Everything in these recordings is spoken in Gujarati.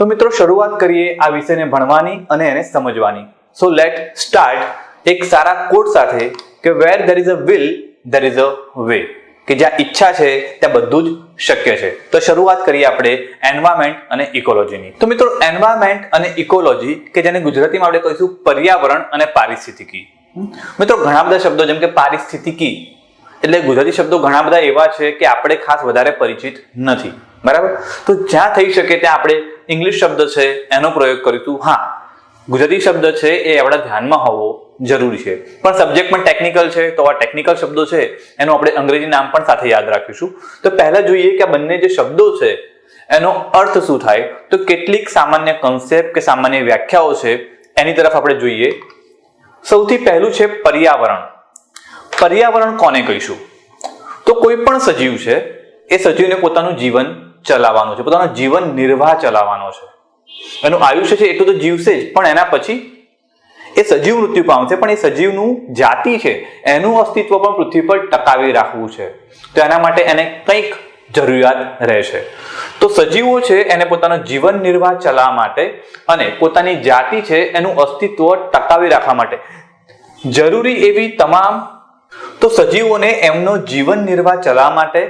તો મિત્રો શરૂઆત કરીએ આ વિષયને ભણવાની અને એને સમજવાની. સો લેટ સ્ટાર્ટ એક સારા કોડ સાથે કે where there is a will there is a way કે જ્યાં ઈચ્છા છે, ત્યાં બધું જ શક્ય છે. તો શરૂઆત કરીએ આપણે એન્વાયરમેન્ટ અને ઇકોલોજીની તો મિત્રો એન્વાયરમેન્ટ અને ઇકોલોજી કે જેને ગુજરાતીમાં આપણે કહીશું પર્યાવરણ અને પારિસ્થિતિકી. મિત્રો ઘણા બધા શબ્દો જેમ કે પારિસ્થિતિકી, એટલે ગુજરાતી શબ્દો ઘણા બધા એવા છે કે આપણે ખાસ વધારે પરિચિત નથી. બરાબર? તો જ્યાં થઈ શકે ત્યાં આપણે ઇંગ્લિશ શબ્દ છે એનો પ્રયોગ કરીશું. હા, ગુજરાતી શબ્દ છે એ આપણા ધ્યાનમાં હોવો જરૂરી છે. પણ સબ્જેક્ટ પણ ટેકનિકલ છે, તો આ ટેકનિકલ શબ્દો છે, એનું આપણે અંગ્રેજી નામ પણ સાથે યાદ રાખીશું. તો પહેલા જોઈએ કે આ બંને જે શબ્દો છે, એનો અર્થ શું થાય? તો કેટલીક સામાન્ય કન્સેપ્ટ કે સામાન્ય વ્યાખ્યાઓ છે, એની તરફ આપણે જોઈએ. સૌથી પહેલું છે પર્યાવરણ. પર્યાવરણ કોને કહીશું? તો કોઈ પણ સજીવ છે, એ સજીવને પોતાનું જીવન ચલાવવાનું છે, પોતાનો જીવન નિર્વાહ ચલાવવાનો છે. એનું આયુષ્ય છે, એટલું તો જીવશે જ, પણ એના પછી એ સજીવ મૃત્યુ પામશે, પણ એ સજીવનું જાતિ છે, એનું અસ્તિત્વ પણ પૃથ્વી પર ટકાવી રાખવું છે. તો એના માટે એને કંઈક જરૂરિયાત રહેશે તો સજીવો છે, એને પોતાનો જીવન નિર્વાહ ચલાવવા માટે અને પોતાની જાતિ છે, એનું અસ્તિત્વ ટકાવી રાખવા માટે જરૂરી એવી તમામ તો સજીવોને એમનો જીવન નિર્વાહ ચલાવવા માટે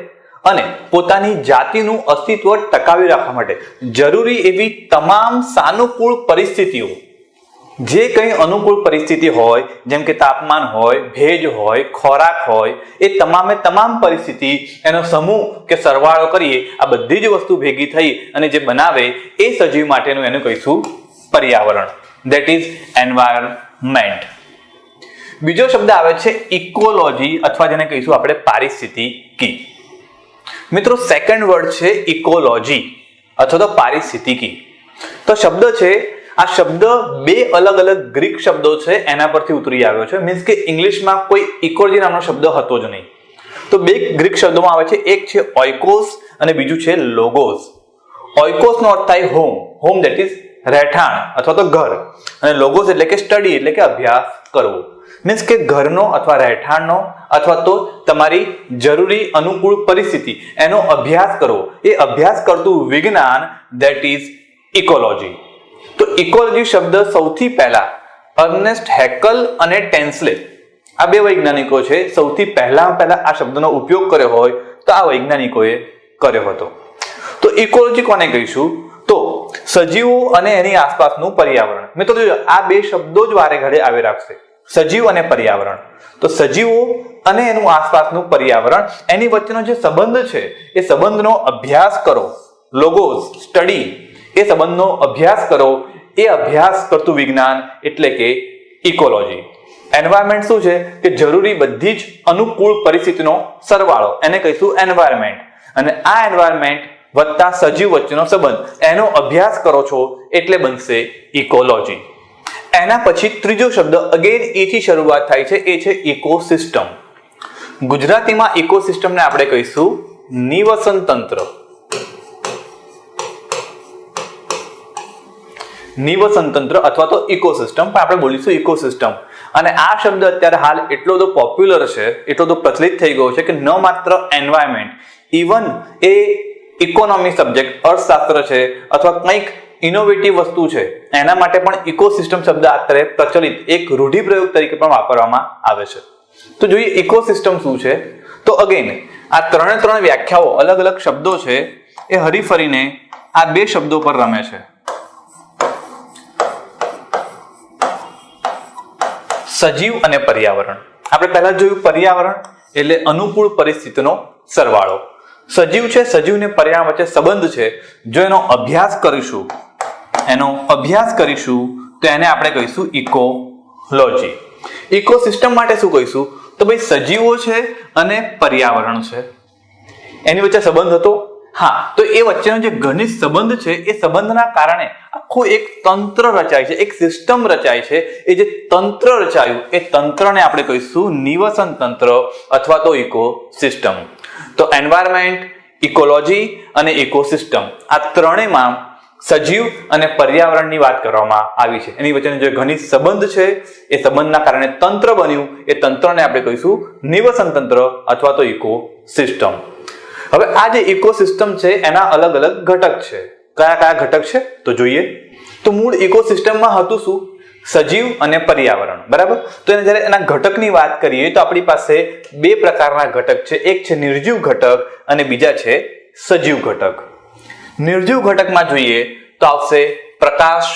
અને પોતાની જાતિનું અસ્તિત્વ ટકાવી રાખવા માટે જરૂરી એવી તમામ સાનુકૂળ પરિસ્થિતિઓ, જે કંઈ અનુકૂળ પરિસ્થિતિ હોય, જેમ કે તાપમાન હોય, ભેજ હોય, ખોરાક હોય, એ તમામે તમામ પરિસ્થિતિ, એનો સમૂહ કે સરવાળો કરીએ, આ બધી જ વસ્તુ ભેગી થઈ અને જે બનાવે, એ સજીવ માટેનું એનું કહીશું પર્યાવરણ. દેટ ઇઝ એન્વાયરમેન્ટ બીજો શબ્દ આવે છે ઇકોલોજી અથવા જેને કહીશું આપણે પારિસ્થિતિકી. મિત્રો સેકન્ડ વર્ડ છે ઇકોલોજી અથવા તો પારિસ્થિતિકી તો શબ્દ છે, આ શબ્દ બે અલગ અલગ ગ્રીક શબ્દો છે, એના પરથી ઉતરી આવ્યો છે. મીન્સ કે ઇંગ્લિશમાં કોઈ ઇકોલોજી નામનો શબ્દ હતો જ નહીં. તો બે ગ્રીક શબ્દોમાં આવે છે, એક છે ઓઇકોસ અને બીજું છે લોગોસ ઓઇકોસનો અર્થ થાય હોમ હોમ દેટ ઇઝ રહેઠાણ, અથવા તો ઘર. અને લોગોસ એટલે કે સ્ટડી એટલે કે અભ્યાસ કરવો. મીન્સ કે ઘરનો અથવા રહેઠાણનો અથવા તો તમારી જરૂરી અનુકૂળ પરિસ્થિતિ, એનો અભ્યાસ કરવો એ અભ્યાસ કરતું વિજ્ઞાન દેટ ઇઝ ઇકોલોજી તો ઇકોલોજી શબ્દ સૌથી પહેલા અર્નેસ્ટ હેકલ અને ટેન્સલે આ બે વૈજ્ઞાનિકો છે, સૌથી પહેલા પહેલા આ શબ્દનો ઉપયોગ કર્યો હોય તો આ વૈજ્ઞાનિકોએ કર્યો હતો. તો ઇકોલોજી કોને કહીશું? તો સજીવો અને એની આસપાસનું પર્યાવરણ. મિત્રો જોજો આ બે શબ્દો જ વારે ઘડે આવી રાખશે. સજીવ અને પર્યાવરણ. તો સજીવો અને એનું આસપાસનું પર્યાવરણ, એની વચ્ચેનો જે સંબંધ છે, એ સંબંધનો અભ્યાસ કરો. લોગો સ્ટડી એ સંબંધનો અભ્યાસ કરો. એ અભ્યાસ કરતું વિજ્ઞાન એટલે કે ઇકોલોજી એન્વાયરમેન્ટ શું છે? કે જરૂરી બધી જ અનુકૂળ પરિસ્થિતિનો સરવાળો. એને કહીશું એન્વાયરમેન્ટ અને આ એન્વાયરમેન્ટ વત્તા સજીવ વચ્ચેનો સંબંધ. એનો અભ્યાસ કરો છો એટલે બનશે ઇકોલોજી એના પછી ત્રીજો શબ્દ અગેન એથી શરૂઆત થાય છે, એ છે ઇકોસિસ્ટમ ગુજરાતીમાં ઇકોસિસ્ટમને આપણે કહીશું નિવસન તંત્ર. નિવસન તંત્ર અથવા તો ઇકોસિસ્ટમ પણ આપણે બોલીશું ઇકોસિસ્ટમ અને આ શબ્દ અત્યારે હાલ એટલો બધો પોપ્યુલર છે, એટલો બધો પ્રચલિત થઈ ગયો છે કે ન માત્ર એન્વાયરમેન્ટ ઇવન એ ઇકોનોમી સબ્જેક્ટ અર્થશાસ્ત્ર છે, અથવા કંઈક ઇનોવેટિવ વસ્તુ છે. એના માટે પણ ઇકોસિસ્ટમ શબ્દ અત્યારે પ્રચલિત એક રૂઢિપ્રયોગ તરીકે પણ વાપરવામાં આવે છે. તો જોઈએ ઇકોસિસ્ટમ શું છે? તો અગેન આ ત્રણે ત્રણ વ્યાખ્યાઓ અલગ અલગ શબ્દો છે, એ હરીફરીને આ બે શબ્દો પર રમે છે. સજીવ અને પર્યાવરણ. આપણે પહેલા જોયું પર્યાવરણ એટલે અનુકૂળ પરિસ્થિતિનો સરવાળો. સજીવ છે સજીવ ને પર્યાવરણ વચ્ચે સંબંધ છે. જો એનો અભ્યાસ કરીશું એનો અભ્યાસ કરીશું તો એને આપણે કહીશું ઇકોલોજી ઇકોસિસ્ટમ માટે શું કહીશું? તો ભાઈ સજીવો છે અને પર્યાવરણ છે. એની વચ્ચે સંબંધ હતો? હા, તો એ વચ્ચેનો જે ઘનિષ્ઠ સંબંધ છે, એ સંબંધના કારણે આખું એક તંત્ર રચાય છે, એક સિસ્ટમ રચાય છે. એ જે તંત્ર રચાયું, એ તંત્રને આપણે કહીશું નિવસન તંત્ર અથવા તો ઇકો સિસ્ટમ તો એન્વાયરમેન્ટ ઇકોલોજી અને ઇકોસિસ્ટમ આ ત્રણેયમાં સજીવ અને પર્યાવરણની વાત કરવામાં આવી છે. એની વચ્ચેનો જે ઘનિષ્ઠ સંબંધ છે, એ સંબંધના કારણે તંત્ર બન્યું. એ તંત્રને આપણે કહીશું નિવસન તંત્ર અથવા તો ઇકો સિસ્ટમ હવે આ જે ઇકોસિસ્ટમ છે, એના અલગ અલગ ઘટક છે. કયા કયા ઘટક છે? તો જોઈએ. તો મૂળ ઇકોસિસ્ટમમાં હતું શું? સજીવ અને પર્યાવરણ. બરાબર? તો એને જ્યારે એના ઘટકની વાત કરીએ, તો આપણી પાસે બે પ્રકારના ઘટક છે. એક છે નિર્જીવ ઘટક અને બીજા છે સજીવ ઘટક. નિર્જીવ ઘટકમાં જોઈએ તો આવશે પ્રકાશ,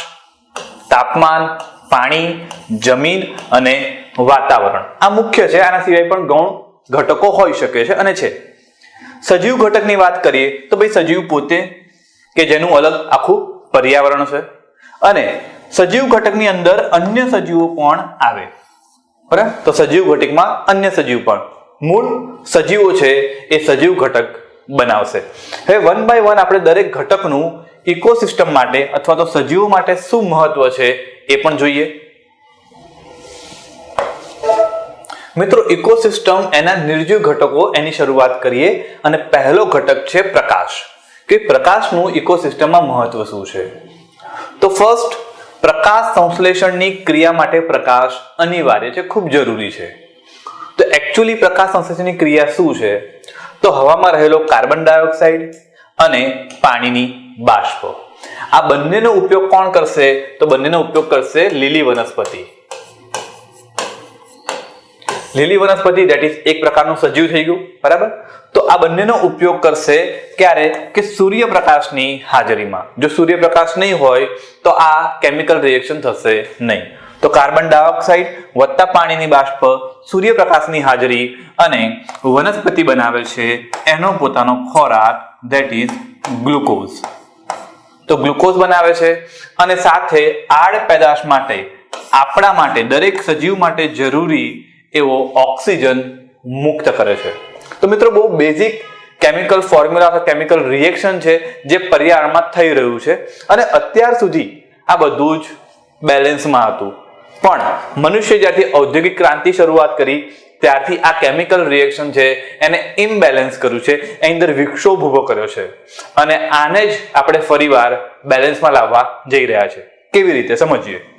તાપમાન, પાણી, જમીન અને વાતાવરણ. આ મુખ્ય છે, આના સિવાય પણ ગૌણ ઘટકો હોઈ શકે છે અને છે. સજીવ ઘટકની વાત કરીએ તો ભાઈ સજીવ પોતે કે જેનું અલગ આખું પર્યાવરણ છે અને સજીવ ઘટકની અંદર અન્ય સજીવો પણ આવે. બરાબર? તો સજીવ ઘટકમાં અન્ય સજીવ પણ. મૂળ સજીવો છે એ સજીવ ઘટક બનાવશે. હવે વન બાય વન આપણે દરેક ઘટકનું ઇકોસિસ્ટમ માટે અથવા તો સજીવો માટે શું મહત્વ છે એ પણ જોઈએ. મિત્રો ઇકોસિસ્ટમ એના નિર્જીવ ઘટકો એની શરૂઆત કરીએ અને પહેલો ઘટક છે પ્રકાશ. કે પ્રકાશનું ઇકોસિસ્ટમમાં મહત્વ શું છે? તો ફર્સ્ટ પ્રકાશ સંશ્લેષણની ક્રિયા માટે પ્રકાશ અનિવાર્ય છે, ખૂબ જરૂરી છે. તો એકચ્યુઅલી પ્રકાશ સંશ્લેષણની ક્રિયા શું છે? તો હવામાં રહેલો કાર્બન ડાયોક્સાઇડ અને પાણીની બાષ્પ. આ બંનેનો ઉપયોગ કોણ કરશે? તો બંનેનો ઉપયોગ કરશે લીલી વનસ્પતિ. લીલી વનસ્પતિ ધેટ ઇઝ એક પ્રકારનું સજીવ થઈ ગયું, બરાબર? તો આ બંનેનો ઉપયોગ કરશે ક્યારે? કે સૂર્યપ્રકાશની હાજરીમાં. જો સૂર્યપ્રકાશ નહીં હોય, તો આ કેમિકલ રિએક્શન થશે નહીં. તો કાર્બન ડાયોક્સાઇડ વત્તા પાણીની બાષ્પ, સૂર્યપ્રકાશની હાજરી અને વનસ્પતિ બનાવે છે એનો પોતાનો ખોરાક ધેટ ઇઝ ગ્લુકોઝ. તો ગ્લુકોઝ બનાવે છે અને સાથે આડ પેદાશ માટે, આપણા માટે, દરેક સજીવ માટે જરૂરી એવો ઓક્સિજન મુક્ત કરે છે. તો મિત્રો બહુ બેઝિક કેમિકલ ફોર્મ્યુલા અથવા કેમિકલ રિએક્શન છે જે પર્યાવરણમાં થઈ રહ્યું છે અને અત્યાર સુધી આ બધું જ બેલેન્સમાં હતું. પણ મનુષ્ય જ્યારથી ઔદ્યોગિક ક્રાંતિ શરૂઆત કરી, ત્યારથી આ કેમિકલ રિએક્શન છે, એને ઇમ્બેલેન્સ કર્યું છે, એની અંદર વિક્ષોભ ઊભો કર્યો છે. અને આને જ આપણે ફરીવાર બેલેન્સમાં લાવવા જઈ રહ્યા છે. કેવી રીતે? સમજીએ.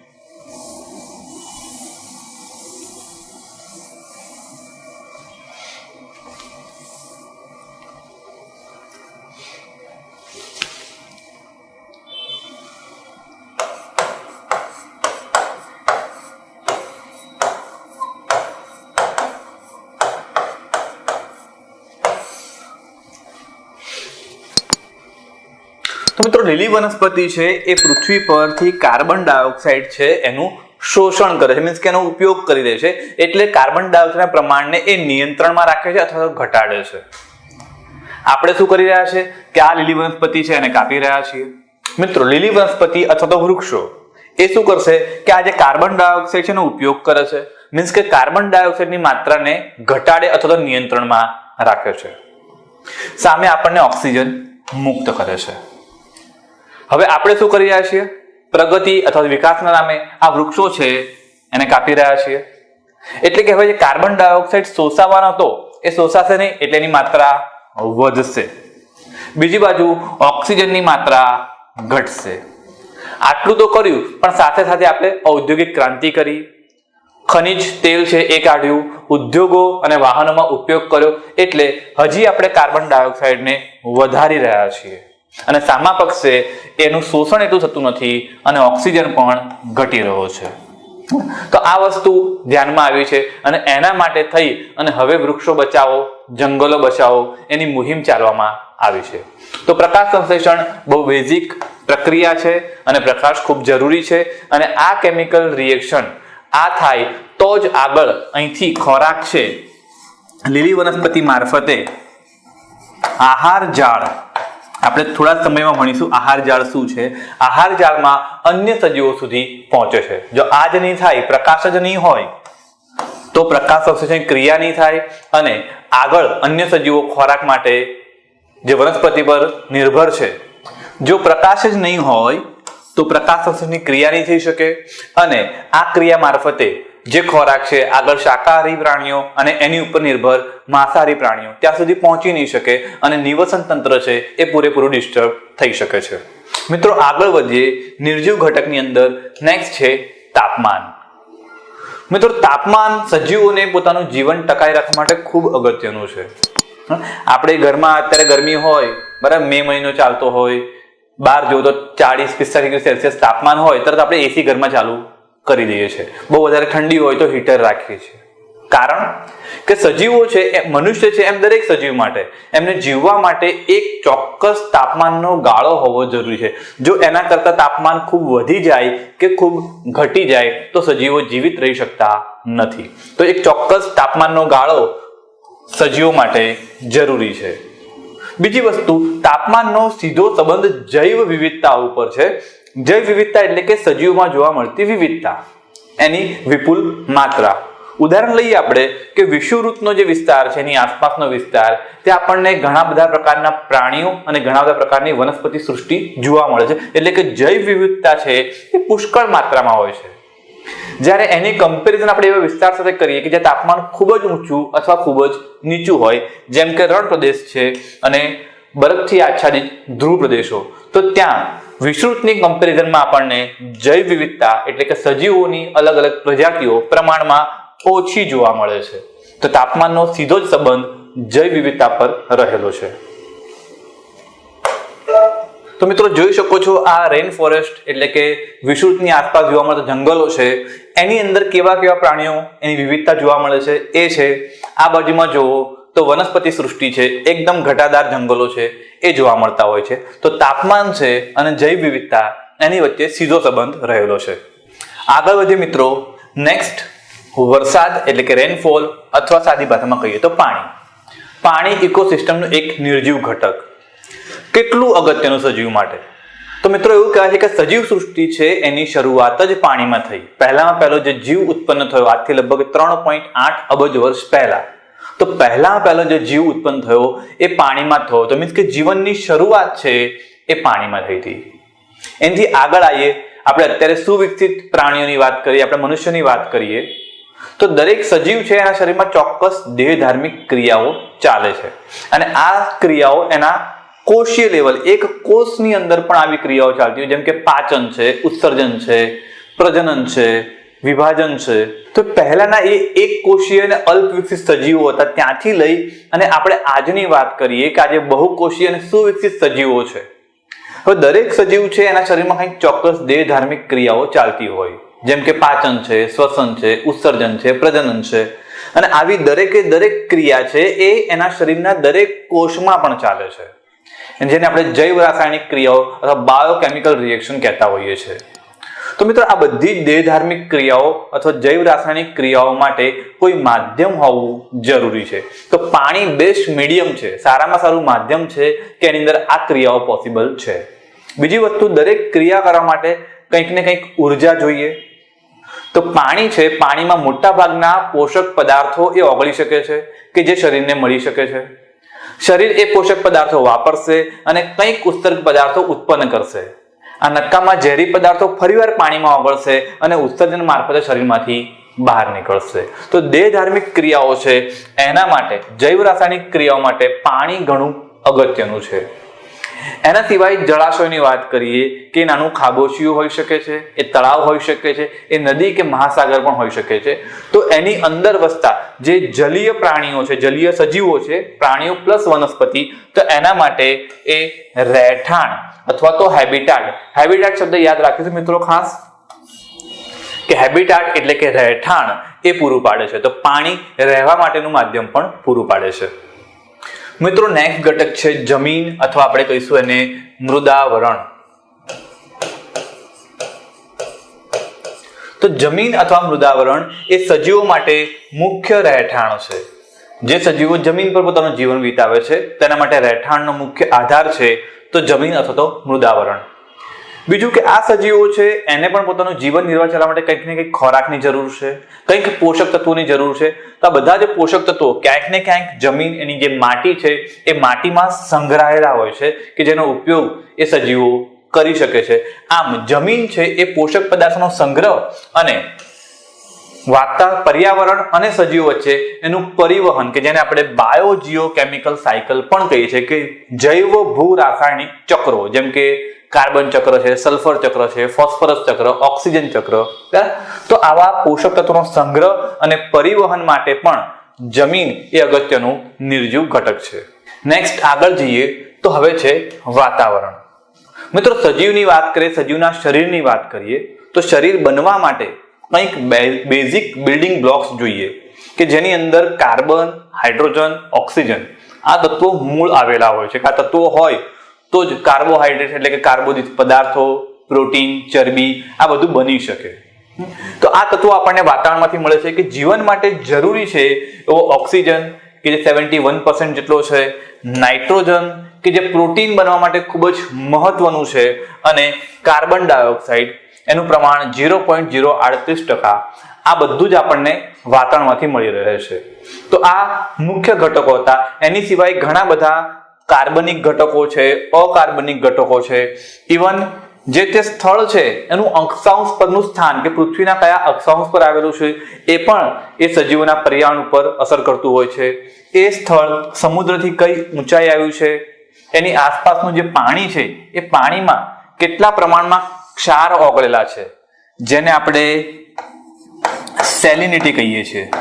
વનસ્પતિ છે એ પૃથ્વી પરથી કાર્બન ડાયોક્સાઇડ છે એનું શોષણ કરે છે. મીન્સ કે એનો ઉપયોગ કરી દે છે. એટલે કાર્બન ડાયોક્સાઇડના પ્રમાણને એ નિયંત્રણમાં રાખે છે અથવા તો ઘટાડે છે. આપણે શું કરી રહ્યા છે? કે આ લીલી વનસ્પતિ છે એને કાપી રહ્યા છીએ. મિત્રો, લીલી વનસ્પતિ અથવા તો વૃક્ષો, એ શું કરશે? કે આ જે કાર્બન ડાયોક્સાઇડ છે એનો ઉપયોગ કરે છે. મીન્સ કે કાર્બન ડાયોક્સાઇડની માત્રાને ઘટાડે અથવા તો નિયંત્રણમાં રાખે છે. સામે આપણને ઓક્સિજન મુક્ત કરે છે. હવે આપણે શું કરી રહ્યા છીએ? પ્રગતિ અથવા વિકાસના નામે આ વૃક્ષો છે, એને કાપી રહ્યા છીએ. એટલે કે હવે જે કાર્બન ડાયોક્સાઇડ શોષાવાનો હતો, એ શોષાશે નહીં, એટલે એની માત્રા વધશે. બીજી બાજુ, ઓક્સિજનની માત્રા ઘટશે. આટલું તો કર્યું, પણ સાથે સાથે આપણે ઔદ્યોગિક ક્રાંતિ કરી. ખનિજ તેલ છે એ કાઢ્યું, ઉદ્યોગો અને વાહનોમાં ઉપયોગ કર્યો, એટલે હજી આપણે કાર્બન ડાયોક્સાઇડને વધારી રહ્યા છીએ. અને સામા પક્ષે એનું શોષણ એટલું થતું નથી અને ઓક્સિજન પણ ઘટી રહ્યો છે. તો આ વસ્તુ ધ્યાનમાં આવી છે અને એના માટે થઈ અને હવે વૃક્ષો બચાવો, જંગલો બચાવો, એની મુહિમ ચાલવામાં આવી છે. તો પ્રકાશ સંશ્લેષણ બહુ બેઝિક પ્રક્રિયા છે અને પ્રકાશ ખૂબ જરૂરી છે અને આ કેમિકલ રિએક્શન આ થાય તો જ આગળ અહીંથી ખોરાક છે. લીલી વનસ્પતિ મારફતે આહાર જાળ આપણે થોડા સમયમાં ભણીશું, આહાર જાળ શું છે? આહાર જાળમાં અન્ય સજીવો સુધી પહોંચે છે. જો આ જ નહીં થાય, પ્રકાશ જ નહીં હોય, તો પ્રકાશ સંશ્લેષણ ક્રિયા નહીં થાય અને આગળ અન્ય સજીવો ખોરાક માટે જે વનસ્પતિ પર નિર્ભર છે. જો પ્રકાશ જ નહીં હોય, તો પ્રકાશ સંશ્લેષણની ક્રિયા નહીં થઈ શકે અને આ ક્રિયા મારફતે જે ખોરાક છે આગળ શાકાહારી પ્રાણીઓ અને એની ઉપર નિર્ભર માંસાહારી પ્રાણીઓ ત્યાં સુધી પહોંચી નહીં શકે અને નિવસન તંત્ર છે, એ પૂરેપૂરું ડિસ્ટર્બ થઈ શકે છે. મિત્રો, આગળ વધીએ, નિર્જીવ ઘટકની અંદર નેક્સ્ટ છે તાપમાન. મિત્રો, તાપમાન સજીવોને પોતાનું જીવન ટકાઈ રાખવા માટે ખૂબ અગત્યનું છે. આપણે ઘરમાં અત્યારે ગરમી હોય, બરાબર, મે મહિનો ચાલતો હોય બહાર જો તો ચાળીસ પિસ્તાળીસ ડિગ્રી સેલ્સિયસ તાપમાન હોય, તરત આપણે એસી ઘરમાં ચાલુ કરી દઈએ છીએ. બહુ વધારે ઠંડી હોય તો હીટર રાખીએ છીએ. કારણ કે સજીવો છે, એ મનુષ્ય છે, એમ દરેક સજીવ માટે. એમને જીવવા માટે એક ચોક્કસ તાપમાનનો ગાળો હોવો જરૂરી છે. જો એના કરતા તાપમાન ખૂબ વધી જાય કે ખૂબ ઘટી જાય, તો સજીવો જીવિત રહી શકતા નથી. તો એક ચોક્કસ તાપમાનનો ગાળો સજીવો માટે જરૂરી છે. બીજી વસ્તુ, તાપમાનનો સીધો સંબંધ જૈવ વિવિધતા ઉપર છે. જૈવ વિવિધતા એટલે કે સજીવમાં જોવા મળતી વિવિધતા. એની વિપુલ માત્રા. ઉદાહરણ લઈએ આપણે કે વિષુવૃતનો જે વિસ્તાર છે, એની આસપાસનો વિસ્તાર, તે આપણને ઘણા બધા પ્રકારના પ્રાણીઓ અને ઘણા બધા પ્રકારની વનસ્પતિ સૃષ્ટિ જોવા મળે છે. એટલે કે જૈવ વિવિધતા છે, એ પુષ્કળ માત્રામાં હોય છે. જ્યારે એની કમ્પેરિઝન આપણે એવા વિસ્તાર સાથે કરીએ કે જ્યાં તાપમાન ખૂબ જ ઊંચું અથવા ખૂબ જ નીચું હોય, જેમ કે રણ પ્રદેશ છે અને બરફથી આચ્છાદિત ધ્રુવ પ્રદેશો, તો ત્યાં વિષુવૃત્તની કમ્પેરિઝનમાં આપણને જૈવ વિવિધતા એટલે કે સજીવોની અલગ અલગ પ્રજાતિઓ પ્રમાણમાં ઓછી જોવા મળે છે. તો તાપમાનનો સીધો જ સંબંધ જૈવ વિવિધતા પર રહેલો છે. તો મિત્રો જોઈ શકો છો આ રેન ફોરેસ્ટ એટલે કે વિષુવૃત્તની આસપાસ જોવા મળતા જંગલો છે. એની અંદર કેવા કેવા પ્રાણીઓ એની વિવિધતા જોવા મળે છે એ છે. આ બાજુમાં જુઓ તો વનસ્પતિ સૃષ્ટિ છે, એકદમ ઘટાદાર જંગલો છે, એ જોવા મળતા હોય છે. તો તાપમાન છે અને જૈવ વિવિધતા એની વચ્ચે સીધો સંબંધ રહેલો છે. આગળ વધીએ મિત્રો નેક્સ્ટ વરસાદ એટલે કે રેનફોલ અથવા સાદી ભાષામાં કહીએ તો પાણી. પાણી ઇકોસિસ્ટમનું એક નિર્જીવ ઘટક. કેટલું અગત્યનું સજીવ માટે? તો મિત્રો એવું કહેવાય છે કે સજીવ સૃષ્ટિ છે એની શરૂઆત જ પાણીમાં થઈ. પહેલામાં પહેલો જે જીવ ઉત્પન્ન થયો, આજથી લગભગ ત્રણ પોઈન્ટ આઠ અબજ વર્ષ પહેલા. તો પહેલા પહેલો જે જીવ ઉત્પન્ન થયો એ પાણીમાં થયો. તો મીન્સ કે જીવનની શરૂઆત છે એ પાણીમાં થઈ હતી. એનાથી આગળ આવીએ આપણે અત્યારે સુવિકસિત પ્રાણીઓની વાત કરીએ, આપણે મનુષ્યની વાત કરીએ, તો દરેક સજીવ છે એના શરીરમાં ચોક્કસ દેહ ધાર્મિક ક્રિયાઓ ચાલે છે. અને આ ક્રિયાઓ એના કોષીય લેવલ એક કોષની અંદર પણ આવી ક્રિયાઓ ચાલતી હોય, જેમ કે પાચન છે, ઉત્સર્જન છે, પ્રજનન છે વિભાજન છે. તો પહેલાના એ એક કોષીય અને અલ્પ વિકસિત સજીવો હતા, ત્યાંથી લઈ અને આપણે આજની વાત કરીએ કે આજે બહુકોષીય અને સુવિકસિત સજીવો છે. હવે દરેક સજીવ છે, એના શરીરમાં કંઈક ચોક્કસ દેહ ધાર્મિક ક્રિયાઓ ચાલતી હોય. જેમ કે પાચન છે, શ્વસન છે, ઉત્સર્જન છે, પ્રજનન છે. અને આવી દરેકે દરેક ક્રિયા છે, એ એના શરીરના દરેક કોષમાં પણ ચાલે છે. જેને આપણે જૈવ રાસાયણિક ક્રિયાઓ અથવા બાયોકેમિકલ રિએક્શન કહેતા હોઈએ છીએ. તો મિત્રો, આ બધી જ દેહધાર્મિક ક્રિયાઓ અથવા જૈવ રાસાયણિક ક્રિયાઓ માટે કોઈ માધ્યમ હોવું જરૂરી છે. તો પાણી બેસ્ટ મીડિયમ છે. સારામાં સારું માધ્યમ છે કે એની અંદર આ ક્રિયાઓ પોસિબલ છે. બીજી વસ્તુ, દરેક ક્રિયા કરવા માટે કંઈક ને કંઈક ઊર્જા જોઈએ. તો પાણી છે, પાણીમાં મોટા ભાગના પોષક પદાર્થો એ ઓગળી શકે છે કે જે શરીરને મળી શકે છે. શરીર એ પોષક પદાર્થો વાપરશે અને કંઈક ઉત્સર્ગ પદાર્થો ઉત્પન્ન કરશે. આ નક્કામાં ઝેરી પદાર્થો ફરીવાર પાણીમાં ઓગળશે અને ઉત્સર્જન મારફતે શરીરમાંથી બહાર નીકળશે. તો દેહ ધાર્મિક ક્રિયાઓ છે, એના માટે, જૈવ રાસાયણિક ક્રિયાઓ માટે પાણી ઘણું અગત્યનું છે. એના સિવાય જળાશયોની વાત કરીએ કે નાનું ખાબોચિયું હોઈ શકે છે, એ તળાવ હોઈ શકે છે, એ નદી કે મહાસાગર પણ હોઈ શકે છે. તો એની અંદર વસતા જે જલીય પ્રાણીઓ છે, જલીય સજીવો છે, પ્રાણીઓ પ્લસ વનસ્પતિ, તો એના માટે એ રહેઠાણ અથવા તો હેબિટાટ. હેબિટાટ શબ્દ યાદ રાખીશું મિત્રો ખાસ? કે હેબિટાટ એટલે કે રહેઠાણ એ પૂરું પાડે છે. તો પાણી રહેવા માટેનું માધ્યમ પણ પૂરું પાડે છે. મિત્રો નેક્સ્ટ ઘટક છે જમીન અથવા આપણે કહીશું એને મૃદાવરણ. તો જમીન અથવા મૃદાવરણ એ સજીવો માટે મુખ્ય રહેઠાણ છે. જે સજીવો જમીન પર પોતાનું જીવન વિતાવે છે, તેના માટે રહેઠાણનો મુખ્ય આધાર છે તો જમીન અથવા તો મૃદાવરણ. બીજું કે આ સજીવો છે, એને પણ પોતાનું જીવન નિર્વાહ ચલાવવા માટે કંઈક ને કંઈક ખોરાકની જરૂર છે, કંઈક પોષક તત્વોની જરૂર છે. તો આ બધા જે પોષક તત્વો ક્યાંક ને ક્યાંક જમીન એની જે માટી છે, એ માટીમાં સંગ્રહાયેલા હોય છે કે જેનો ઉપયોગ એ સજીવો કરી શકે છે. આમ જમીન છે, એ પોષક પદાર્થનો સંગ્રહ અને વાતા પર્યાવરણ અને સજીવો વચ્ચે એનું પરિવહન કે જેને આપણે બાયોજીઓ કેમિકલ સાયકલ પણ કહીએ છીએ કે જૈવ ભૂ રાસાયણિક ચક્રો, જેમ કે કાર્બન ચક્ર છે, સલ્ફર ચક્ર છે, ફોસ્ફરસ ચક્ર, ઓક્સિજન ચક્ર. તો આવા પોષક તત્વોનો સંગ્રહ અને પરિવહન માટે પણ જમીન એ અગત્યનું નિર્જીવ ઘટક છે. નેક્સ્ટ આગળ જઈએ તો હવે છે વાતાવરણ. મિત્રો, સજીવની વાત કરીએ, સજીવના શરીરની વાત કરીએ, તો શરીર બનવા માટે કંઈક બેઝિક બિલ્ડિંગ બ્લોક્સ જોઈએ, કે જેની અંદર કાર્બન, હાઇડ્રોજન, ઓક્સિજન આ તત્વો મૂળ આવેલા હોય છે. આ તત્વો હોય તો જ કાર્બોહાઈડ્રેટ એટલે કે કાર્બોદિત પદાર્થો, પ્રોટીન, ચરબી, આ બધું બની શકે. તો આ તત્વો આપણને વાતાવરણમાંથી મળે છે કે જીવન માટે જરૂરી છે એવો ઓક્સિજન કે જે સેવન્ટી વન પર્સન્ટ જેટલો છે, નાઇટ્રોજન કે જે પ્રોટીન બનવા માટે ખૂબ જ મહત્વનું છે, અને કાર્બન ડાયોક્સાઇડ એનું પ્રમાણ ઝીરો પોઈન્ટ ઝીરો આડત્રીસ ટકા આ બધું જ આપણને વાતાવરણમાંથી મળી રહે છે. તો આ મુખ્ય ઘટકો હતા. એની સિવાય ઘણા બધા કાર્બનિક ઘટકો છે, અકાર્બનિક ઘટકો છે. ઇવન જે તે સ્થળ છે, એનું અક્ષાંશ પરનું સ્થાન કે પૃથ્વીના કયા અક્ષાંશ પર આવેલું છે, એ પણ એ સજીવોના પર્યાવરણ ઉપર અસર કરતું હોય છે. એ સ્થળ સમુદ્રથી કઈ ઊંચાઈ આવ્યું છે? એની આસપાસનું જે પાણી છે, એ પાણીમાં કેટલા પ્રમાણમાં ક્ષાર ઓગળેલા છે? જેને આપણે સેલિનિટી કહીએ છીએ.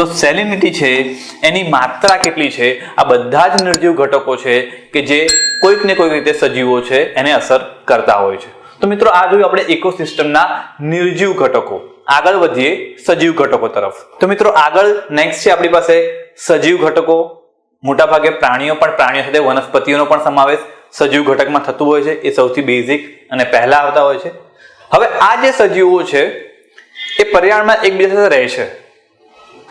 તો સેલિનિટી છે, એની માત્રા કેટલી છે, આ બધા જ નિર્જીવ ઘટકો છે કે જે કોઈક ને કોઈક રીતે સજીવો છે, એને અસર કરતા હોય છે. તો મિત્રો, આ જોયું આપણે ઇકોસિસ્ટમના નિર્જીવ ઘટકો. આગળ વધીએ સજીવ ઘટકો તરફ. તો મિત્રો, આગળ નેક્સ્ટ છે આપણી પાસે સજીવ ઘટકો. મોટાભાગે પ્રાણીઓ પણ પ્રાણીઓ સાથે વનસ્પતિઓનો પણ સમાવેશ સજીવ ઘટકમાં થતું હોય છે, એ સૌથી બેઝિક અને પહેલા આવતા હોય છે. હવે આ જે સજીવો છે, એ પર્યાવરણમાં એકબીજા સાથે રહે છે.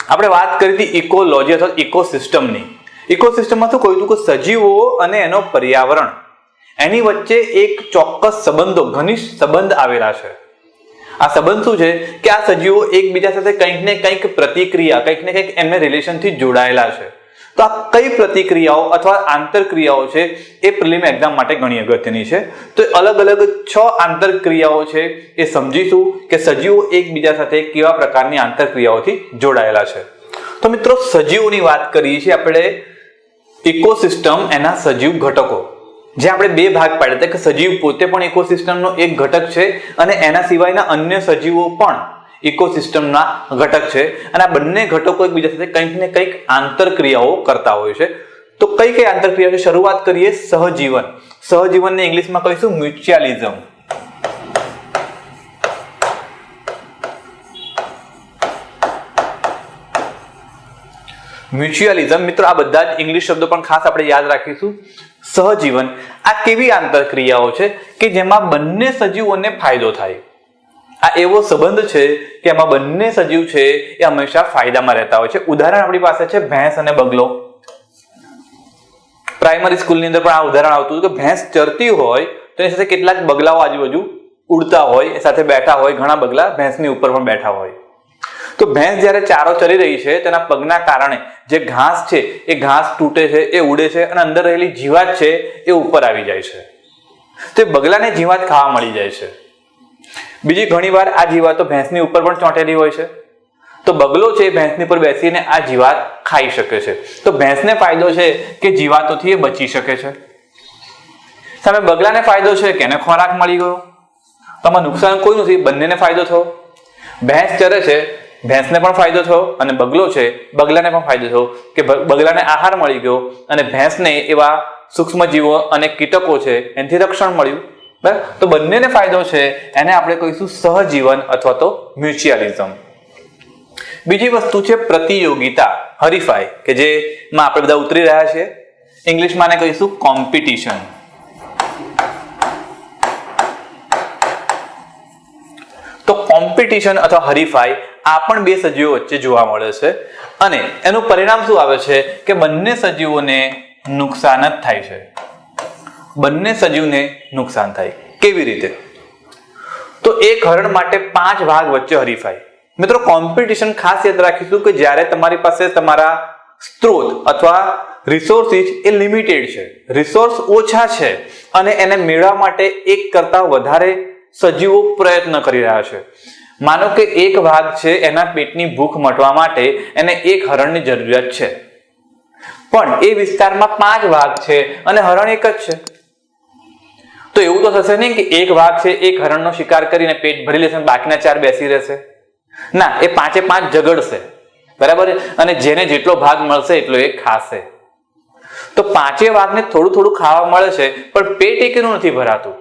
આપણે વાત કરી હતી ઇકોલોજી અથવા ઇકોસિસ્ટમની ઇકોસિસ્ટમમાં શું કહ્યું હતું કે સજીવો અને એનો પર્યાવરણ. એની વચ્ચે એક ચોક્કસ સંબંધો, ઘનિષ્ઠ સંબંધ આવેલા છે. આ સંબંધ શું છે? કે આ સજીવો એકબીજા સાથે કંઈક ને કંઈક પ્રતિક્રિયા, કંઈક ને કંઈક એમને રિલેશનથી જોડાયેલા છે. તો આ કઈ પ્રતિક્રિયાઓ અથવા આંતરક્રિયાઓ છે એ પ્રિલિમ એક્ઝામ માટે ઘણી અગત્યની છે. તો અલગ અલગ છ આંતરક્રિયાઓ છે એ સમજીશું કે સજીવો એકબીજા સાથે કેવા પ્રકારની આંતરક્રિયાઓથી જોડાયેલા છે. તો મિત્રો સજીવોની વાત કરીએ છીએ આપણે ઇકોસિસ્ટમ એના સજીવ ઘટકો. જે આપણે બે ભાગ પાડ્યા હતા કે સજીવ પોતે પણ ઇકોસિસ્ટમનો એક ઘટક છે અને એના સિવાયના અન્ય સજીવો પણ. ઇકોસિસ્ટમના ઘટક છે. અને આ બંને ઘટકો એકબીજા સાથે કંઈક ને કંઈક આંતરક્રિયાઓ કરતા હોય છે. તો કઈ કઈ આંતરક્રિયાઓ છે? શરૂઆત કરીએ સહજીવન. સહજીવનને ઇંગ્લિશમાં કહીશું મ્યુચ્યુઅલિઝમ. મ્યુચ્યુઅલિઝમ, મિત્રો, આ બધા જ ઇંગ્લિશ શબ્દો પણ ખાસ આપણે યાદ રાખીશું. સહજીવન, આ કેવી આંતરક્રિયાઓ છે કે જેમાં બંને સજીવોને ફાયદો થાય? આ એવો સંબંધ છે કે એમાં બંને સજીવ છે એ હંમેશા ફાયદામાં રહેતા હોય છે. ઉદાહરણ આપણી પાસે છે ભેંસ અને બગલો. પ્રાઇમરી સ્કૂલની અંદર પણ આ ઉદાહરણ આવતું હતું કે ભેંસ ચરતી હોય તો એની સાથે કેટલાક બગલાઓ આજુબાજુ ઉડતા હોય, એ સાથે બેઠા હોય, ઘણા બગલા ભેંસની ઉપર પણ બેઠા હોય. તો ભેંસ જ્યારે ચારો ચરી રહી છે તેના પગના કારણે જે ઘાસ છે, એ ઘાસ તૂટે છે, એ ઉડે છે અને અંદર રહેલી જીવાત છે, એ ઉપર આવી જાય છે. તે બગલાને જીવાત ખાવા મળી જાય છે. બીજી ઘણી વાર આ જીવાતો ભેંસની ઉપર પણ ચોંટેલી હોય છે. તો બગલો છે ભેંસની પર બેસીને આ જીવાત ખાઈ શકે છે. તો ભેંસને ફાયદો છે કે જીવાતોથી એ બચી શકે છે. સામે બગલાને ફાયદો છે કે એને ખોરાક મળી ગયો? તમારે નુકસાન કોઈ નથી, બંનેને ફાયદો થયો. ભેંસ ચરે છે, ભેંસને પણ ફાયદો થયો અને બગલો છે, બગલાને પણ ફાયદો થયો કે બગલાને આહાર મળી ગયો અને ભેંસને એવા સૂક્ષ્મજીવો અને કીટકો છે, એનાથી રક્ષણ મળ્યું. બરાબર? તો બંનેને ફાયદો છે, એને આપણે કહીશું સહજીવન અથવા તો મ્યુચ્યુઅલિઝમ. બીજી વસ્તુ છે પ્રતિયોગિતા, હરીફાઈ, કે જેમાં આપણે બધા ઉતરી રહ્યા છીએ. ઇંગ્લિશમાં ને કહીશું કોમ્પિટિશન. તો કોમ્પિટિશન અથવા હરીફાઈ આ પણ બે સજીવો વચ્ચે જોવા મળે છે. અને એનું પરિણામ શું આવે છે? કે બંને સજીવોને નુકસાન જ થાય છે. બંને સજીવને નુકસાન થાય. કેવી રીતે? તો એક હરણ માટે પાંચ ભાગ વચ્ચે હરીફાઈ. મિત્રો કોમ્પિટિશન ખાસ યાદ રાખીશું કે જ્યારે તમારી પાસે તમારા સ્ત્રોત અથવા રિસોર્સિસ એ લિમિટેડ છે. રિસોર્સ ઓછા છે અને એને મેળવવા માટે એક કરતા વધારે સજીવો પ્રયત્ન કરી રહ્યા છે. માનો કે એક ભાગ છે, એના પેટની ભૂખ મટવા માટે એને એક હરણની જરૂરિયાત છે. પણ એ વિસ્તારમાં પાંચ ભાગ છે અને હરણ એક જ છે. તો એવું તો થશે નહીં કે એક વાઘ છે, એક હરણનો શિકાર કરીને પેટ ભરી લેશે બાકીના ચાર બેસી રહેશે. ના, એ પાંચે પાંચ ઝઘડશે. બરાબર અને જેને જેટલો ભાગ મળશે, એટલો એ ખાશે. તો પાંચે વાઘને થોડું થોડું ખાવા મળે છે, પણ પેટ એકનું નથી ભરાતું.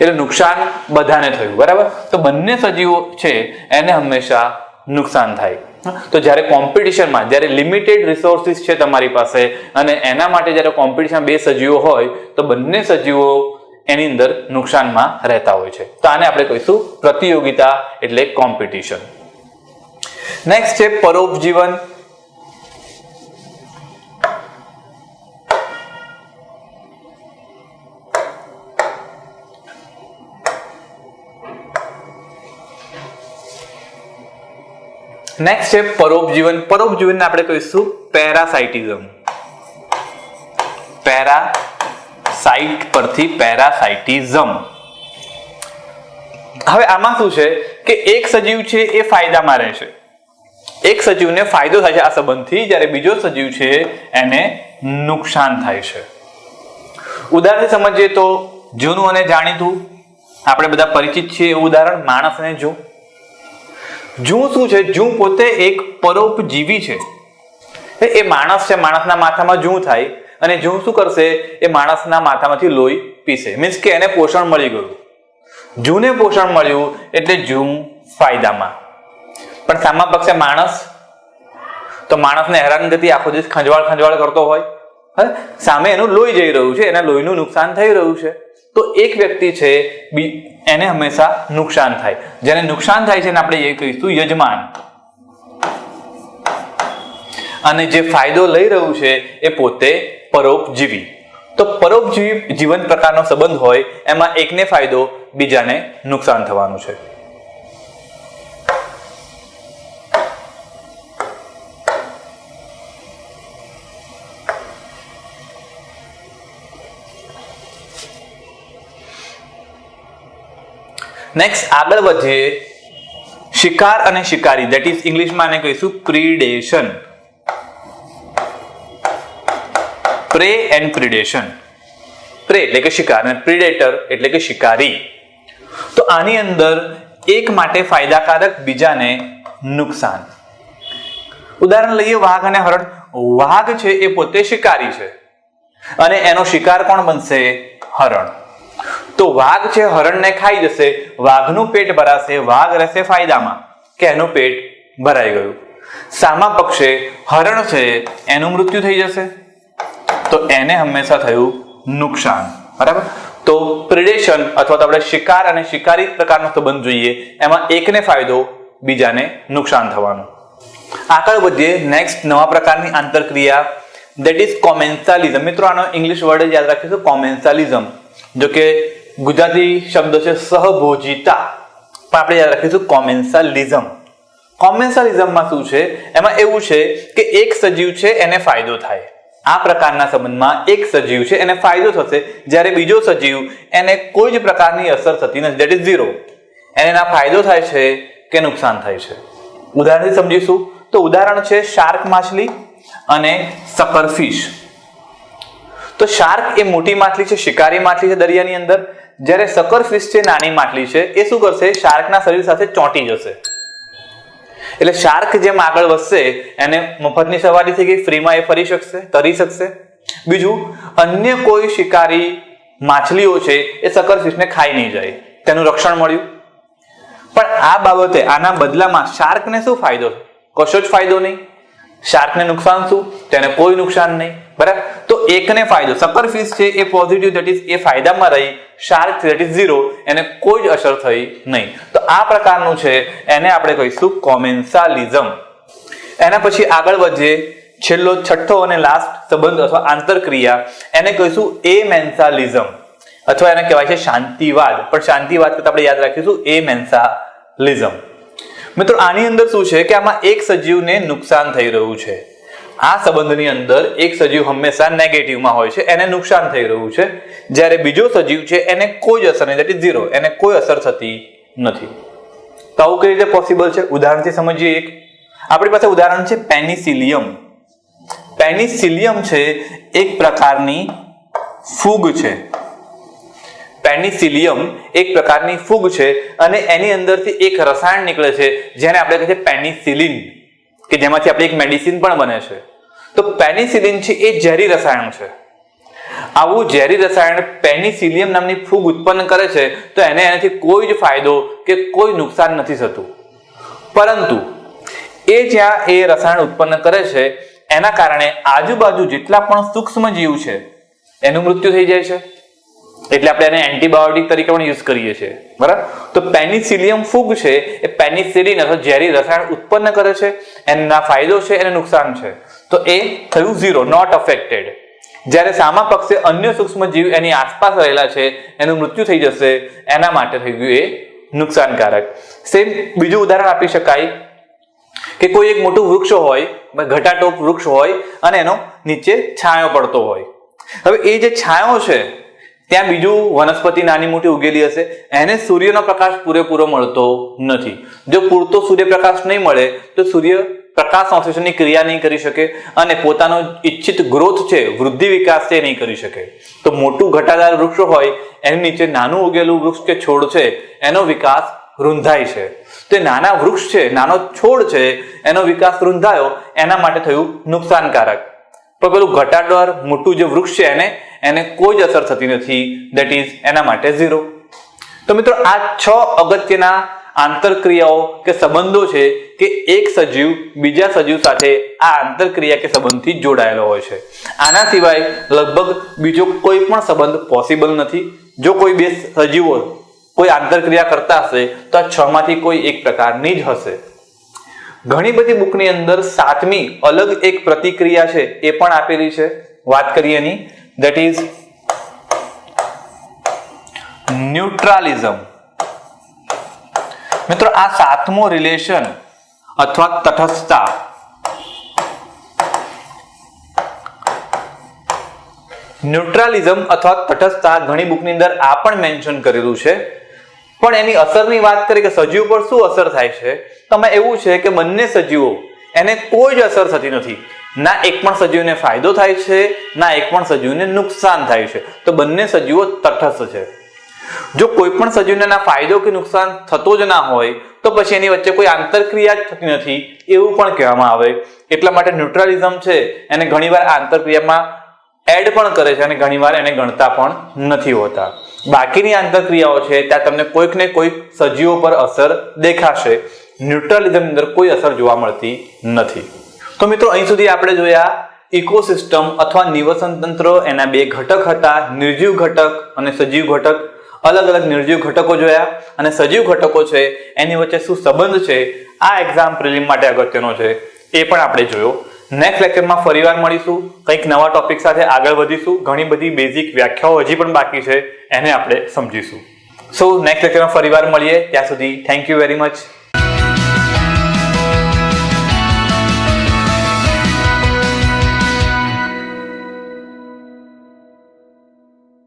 એટલે નુકસાન બધાને થયું, બરાબર? તો બંને સજીવો છે, એને હંમેશા નુકસાન થાય. તો જ્યારે કોમ્પિટિશનમાં, જ્યારે લિમિટેડ રિસોર્સિસ છે તમારી પાસે, અને એના માટે જ્યારે કોમ્પિટિશન બે સજીવો હોય, તો બંને સજીવો એની અંદર નુકસાનમાં રહેતા હોય છે. તો આને આપણે કહીશું પ્રતિયોગિતા એટલે કોમ્પિટિશન નેક્સ્ટ છે પરોપજીવન. નેક્સ્ટ છે પરોપજીવન. પરોપજીવનને આપણે કહીશું પેરાસાઇટિઝમ. પેરાસાઇટ પરથી પેરાસાઇટિઝમ. હવે આમાં શું છે કે એક સજીવ છે એ ફાયદામાં રહેશે. એક સજીવને ફાયદો થાય છે આ સંબંધથી, જ્યારે બીજો સજીવ છે એને નુકસાન થાય છે. ઉદાહરણ સમજીએ તો જૂનું અને જાણીતું. આપણે બધા પરિચિત છીએ એવું ઉદાહરણ માણસ અને જૂ જૂ શું છે? જૂ પોતે એક પરોપજીવી છે. એ માણસ છે, માણસના માથામાં જૂ થાય. અને જો શું કરશે, એ માણસના માથામાંથી લોહી પીશે. મીન્સ કે એને પોષણ મળી ગયું. જૂને પોષણ મળ્યું એટલે જૂ ફાયદામાં. પણ સામા પક્ષે માણસ, તો માણસને હેરાનગતિ આખો દિવસ ખંજવાળ ખંજવાળ કરતો હોય. હે? સામે એનું લોહી જઈ રહ્યું છે, એના લોહીનું નુકસાન થઈ રહ્યું છે. તો એક વ્યક્તિ છે એને હંમેશા નુકસાન થાય. જેને નુકસાન થાય છે એને આપણે એ કહીશું યજમાન. અને જે ફાયદો લઈ રહ્યું છે, એ પોતે પરોપજીવી. તો પરોપજીવી જીવન પ્રકારનો સંબંધ હોય, એમાં એકને ફાયદો, બીજાને નુકસાન થવાનું છે. નેક્સ્ટ આગળ વધીએ. શિકાર અને શિકારી દેટ ઇઝ ઇંગ્લિશમાં આને કહીશું પ્રિડેશન પ્રે એન્ડ પ્રિડેશન. પ્રે એટલે કે શિકાર અને પ્રિડેટર એટલે કે શિકારી. તો આની અંદર એક માટે ફાયદાકારક, બીજાને નુકસાન. ઉદાહરણ લઈએ વાઘ અને હરણ. વાઘ છે એ પોતે શિકારી છે. અને એનો શિકાર કોણ બનશે? હરણ. તો વાઘ છે હરણને ખાઈ જશે, વાઘનું પેટ ભરાશે, વાઘ રહેશે ફાયદામાં. કે એનું પેટ ભરાઈ ગયું. સામા પક્ષે હરણ છે, એનું મૃત્યુ થઈ જશે. તો એને હંમેશા થયું નુકસાન, બરાબર? તો પ્રિડેશન અથવા તો આપણે શિકાર અને શિકારી પ્રકારનો સંબંધ જોઈએ, એમાં એકને ફાયદો, બીજાને નુકસાન થવાનું. આગળ વધીએ નેક્સ્ટ નવા પ્રકારની આંતરક્રિયા દેટ ઇઝ કોમેન્સાલિઝમ મિત્રો, આનો ઇંગ્લિશ વર્ડ યાદ રાખીશું કોમેન્સાલિઝમ જો કે ગુજરાતી શબ્દ છે સહભોજિતા. પણ આપણે યાદ રાખીશું કોમેન્સાલિઝમ કોમેન્સાલિઝમમાં શું છે? એમાં એવું છે કે એક સજીવ છે, એને ફાયદો થાય. આ પ્રકારના સંબંધમાં એક સજીવ છે, એને ફાયદો થશે. જ્યારે બીજો સજીવ એને કોઈ જ પ્રકારની અસર થતી નથી. દેટ ઇઝ ઝીરો એને એના ફાયદો થાય છે કે નુકસાન થાય છે. ઉદાહરણથી સમજીશું. તો ઉદાહરણ છે શાર્ક માછલી અને સકરફિશ તો શાર્ક એ મોટી માછલી છે, શિકારી માછલી છે દરિયાની અંદર. જ્યારે સકરફિશ છે, નાની માછલી છે, એ શું કરશે? શાર્કના શરીર સાથે ચોંટી જશે. એટલે શાર્ક જેમ આગળ વધશે, એને મફતની સવારી થઈ ગઈ ફ્રીમાં એ ફરી શકશે તરી શકશે. બીજું, અન્ય કોઈ શિકારી માછલીઓ છે, એ સકરફિશને ખાઈ નહીં જાય. તેનું રક્ષણ મળ્યું. પણ આ બાબતે આના બદલામાં શાર્કને શું ફાયદો? કશો જ ફાયદો નહીં. શાર્કને નુકસાન શું? તેને કોઈ નુકસાન નહીં. બરાબર? એકને ફાયદો. સકરફિશ છે એ પોઝિટિવ દેટ ઇઝ એ ફાયદામાં રહી. શાર્ક દેટ ઇઝ ઝીરો એને કોઈ જ અસર થઈ નહીં. તો આ પ્રકારનું છે, એને આપણે કહીશું કોમેન્સાલિઝમ એના પછી આગળ વધીએ. છેલ્લો, છઠ્ઠો અને લાસ્ટ સંબંધ અથવા આંતરક્રિયા. એને કહીશું એ મેન્સાલિઝમ અથવા એને કહેવાય છે શાંતિવાદ. પણ શાંતિવાદ કરતા આપણે યાદ રાખીશું એ મેન્સાલિઝમ મિત્રો, આની અંદર શું છે કે આમાં એક સજીવને નુકસાન થઈ રહ્યું છે. આ સંબંધની અંદર એક સજીવ હંમેશા નેગેટિવમાં હોય છે, એને નુકસાન થઈ રહ્યું છે. જ્યારે બીજો સજીવ છે, એને કોઈ જ અસર નહીં દેટ ઇઝ ઝીરો એને કોઈ અસર થતી નથી. તો આવું કઈ રીતે પોસિબલ છે? ઉદાહરણથી સમજીએ એક. આપણી પાસે ઉદાહરણ છે પેનિસિલિયમ પેનિસિલિયમ છે એક પ્રકારની ફૂગ છે. પેનિસિલિયમ એક પ્રકારની ફૂગ છે અને એની અંદરથી એક રસાયણ નીકળે છે, જેને આપણે કહીએ છીએ પેનિસિલિન કે જેમાંથી આપણી એક મેડિસિન પણ બને છે. તો પેનિસિલિન છે એ ઝેરી રસાયણ છે. આવું ઝેરી રસાયણ પેનિસિલિયમ નામની ફૂગ ઉત્પન્ન કરે છે, તો એને એનાથી કોઈ જ ફાયદો કે કોઈ નુકસાન નથી થતું. પરંતુ એ જ્યાં એ રસાયણ ઉત્પન્ન કરે છે, એના કારણે આજુબાજુ જેટલા પણ સૂક્ષ્મ જીવ છે, એનું મૃત્યુ થઈ જાય છે. એટલે આપણે એને એન્ટીબાયોટિક તરીકે પણ યુઝ કરીએ છીએ. બરાબર? તો પેનિસિલિયમ ફૂગ છે, એ પેનિસિલિન અથવા ઝેરી રસાયણ ઉત્પન્ન કરે છે, એના ફાયદો છે, એને નુકસાન છે. તો એ થયું ઝીરો નોટ અફેક્ટેડ જ્યારે સામા પક્ષે અન્ય સૂક્ષ્મ જીવ એની આસપાસ રહેલા છે, એનું મૃત્યુ થઈ જશે, એના માટે થઈ ગયું એ નુકસાનકારક. સેમ બીજું ઉદાહરણ આપી શકાય કે કોઈ એક મોટું વૃક્ષ હોય ઘટાટોપ વૃક્ષ હોય, અને એનો નીચે છાંયો પડતો હોય. હવે એ જે છાંયો છે, ત્યાં બીજું વનસ્પતિ નાની મોટી ઉગેલી હશે, એને સૂર્યનો પ્રકાશ પૂરેપૂરો મળતો નથી. જો પૂરતો સૂર્યપ્રકાશ નહીં મળે, તો સૂર્ય પ્રકાશ સંશ્લેષણની ક્રિયા નહીં કરી શકે અને પોતાનો ઈચ્છિત ગ્રોથ છે, વૃદ્ધિ વિકાસ છે નહીં કરી શકે. તો મોટું ઘટાદાર વૃક્ષ હોય, એની નીચે નાનું ઉગેલું વૃક્ષ કે છોડ છે, એનો વિકાસ રૂંધાય છે. તે નાના વૃક્ષ છે, નાનો છોડ છે, એનો વિકાસ રૂંધાયો, એના માટે થયું નુકસાનકારક. પણ પેલું ઘટાડર મોટું જે વૃક્ષ છે એને એને કોઈ જ અસર થતી નથી. દેટ ઇઝ એના માટે ઝીરો તો મિત્રો, આ છ અગત્યના આંતરક્રિયાઓ કે સંબંધો છે કે એક સજીવ બીજા સજીવ સાથે આ આંતરક્રિયા કે સંબંધથી જોડાયેલો હોય છે. આના સિવાય લગભગ બીજો કોઈ પણ સંબંધ પોસિબલ નથી. જો કોઈ બે સજીવો કોઈ આંતરક્રિયા કરતા હશે, તો આ છ માંથી કોઈ એક પ્રકારની જ હશે. ઘણી બધી બુકની અંદર સાતમી અલગ એક પ્રતિક્રિયા છે એ પણ આપેલી છે. વાત કરીએ એની. That is ન્યુટ્રાલિઝમ. મિત્રો, આ સાતમો રિલેશન અથવા તટસ્થતા. ન્યુટ્રાલિઝમ અથવા તટસ્થતા ઘણી બુકની અંદર આ પણ મેન્શન કરેલું છે. પણ એની અસરની વાત કરીએ કે સજીવ પર શું અસર થાય છે? તો એમાં એવું છે કે બંને સજીવો એને કોઈ જ અસર થતી નથી. ના એક પણ સજીવને ફાયદો થાય છે, ના એક પણ સજીવને નુકસાન થાય છે. તો બંને સજીવો તટસ્થ છે. જો કોઈ પણ સજીવને ફાયદો કે નુકસાન થતો જ ના હોય, તો પછી એની વચ્ચે કોઈ આંતરક્રિયા જ થતી નથી એવું પણ કહેવામાં આવે. એટલા માટે ન્યુટ્રલિઝમ છે, એને ઘણીવાર આંતરક્રિયામાં એડ પણ કરે છે અને ઘણીવાર એને ગણતા પણ નથી હોતા. બાકીની આંતરક્રિયાઓ છે, ત્યાં તમને કોઈક ને કોઈક સજીવો પર અસર દેખાશે. ન્યુટ્રલિઝમ અંદર કોઈ અસર જોવા મળતી નથી. તો મિત્રો, અહીં સુધી આપણે જોયા ઇકોસિસ્ટમ અથવા નિવસન તંત્ર એના બે ઘટક હતા, નિર્જીવ ઘટક અને સજીવ ઘટક. અલગ અલગ નિર્જીવ ઘટકો જોયા અને સજીવ ઘટકો છે, એની વચ્ચે શું સંબંધ છે, આ એક્ઝામ પ્રિલિમ માટે અગત્યનો છે. એ પણ આપણે જોયો. નેક્સ્ટ લેક્ચરમાં ફરીવાર મળીશું. કંઈક નવા ટોપિક સાથે આગળ વધીશું. ઘણી બધી બેઝિક વ્યાખ્યાઓ હજી પણ બાકી છે, એને આપણે સમજીશું. સો નેક્સ્ટ લેક્ચરમાં ફરીવાર મળીએ. ત્યાં સુધી થેન્ક યુ વેરી મચ